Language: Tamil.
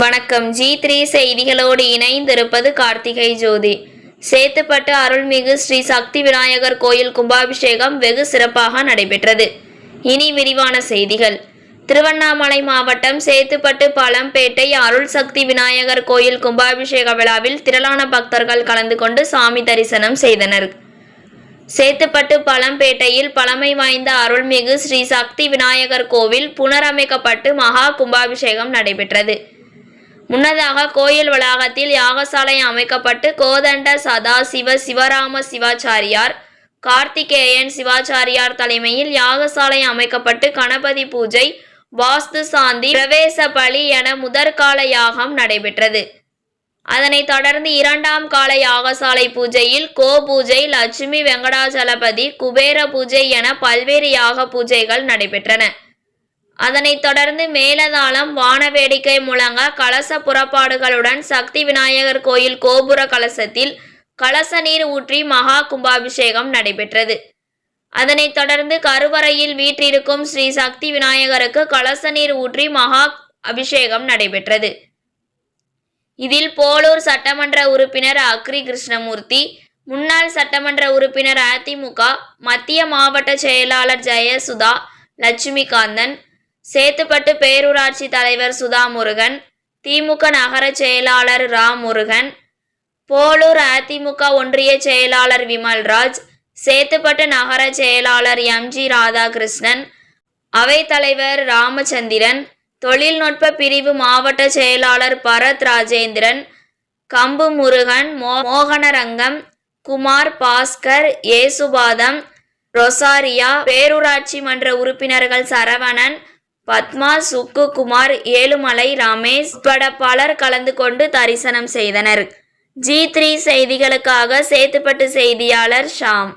வணக்கம். ஜி த்ரீ செய்திகளோடு இணைந்திருப்பது கார்த்திகை ஜோதி. சேத்துப்பட்டு அருள்மிகு ஸ்ரீ சக்தி விநாயகர் கோயில் கும்பாபிஷேகம் வெகு சிறப்பாக நடைபெற்றது. இனி விரிவான செய்திகள். திருவண்ணாமலை மாவட்டம் சேத்துப்பட்டு பழம்பேட்டை அருள் சக்தி விநாயகர் கோயில் கும்பாபிஷேக விழாவில் திரளான பக்தர்கள் கலந்து கொண்டு சாமி தரிசனம் செய்தனர். சேத்துப்பட்டு பழம்பேட்டையில் பழமை வாய்ந்த அருள்மிகு ஸ்ரீ சக்தி விநாயகர் கோவில் புனரமைக்கப்பட்டு மகா கும்பாபிஷேகம் நடைபெற்றது. முன்னதாக கோயில் வளாகத்தில் யாகசாலை அமைக்கப்பட்டு கோதண்ட சதாசிவ சிவராம சிவாச்சாரியார் கார்த்திகேயன் சிவாச்சாரியார் தலைமையில் யாகசாலை அமைக்கப்பட்டு கணபதி பூஜை வாஸ்து சாந்தி பிரவேச பலி என முதற்கால யாகம் நடைபெற்றது. அதனைத் தொடர்ந்து இரண்டாம் கால யாகசாலை பூஜையில் கோ பூஜை லட்சுமி வெங்கடாச்சலபதி குபேர பூஜை என பல்வேறு யாக பூஜைகள் நடைபெற்றன. அதனைத் தொடர்ந்து மேலதாளம் வானவேடிக்கை முழங்க கலச புறப்பாடுகளுடன் சக்தி விநாயகர் கோயில் கோபுர கலசத்தில் கலச நீர் ஊற்றி மகா கும்பாபிஷேகம் நடைபெற்றது. அதனைத் தொடர்ந்து கருவறையில் வீற்றிருக்கும் ஸ்ரீ சக்தி விநாயகருக்கு கலச நீர் ஊற்றி மகா அபிஷேகம் நடைபெற்றது. இதில் போலூர் சட்டமன்ற உறுப்பினர் அக்ரி கிருஷ்ணமூர்த்தி முன்னாள் சட்டமன்ற உறுப்பினர் அதிமுக மத்திய மாவட்ட செயலாளர் ஜெயசுதா லட்சுமிகாந்தன் சேத்துப்பட்டு பேரூராட்சி தலைவர் சுதா முருகன் திமுக நகர செயலாளர் ரா முருகன் போலூர் அதிமுக ஒன்றிய செயலாளர் விமல்ராஜ் சேத்துப்பட்டு நகர செயலாளர் எம்ஜி ராதாகிருஷ்ணன் அவைத்தலைவர் ராமச்சந்திரன் தொழில்நுட்ப பிரிவு மாவட்ட செயலாளர் பரத் ராஜேந்திரன் கம்பு முருகன் மோ மோகனரங்கம் குமார் பாஸ்கர் ஏசுபாதம் ரொசாரியா பேரூராட்சி மன்ற உறுப்பினர்கள் சரவணன் பத்மா சுக்குகுமார் ஏழுமலை ரமேஷ் பட பலர் கலந்து கொண்டு தரிசனம் செய்தனர். ஜி த்ரீ செய்திகளுக்காக சேத்துப்பட்டு செய்தியாளர் ஷாம்.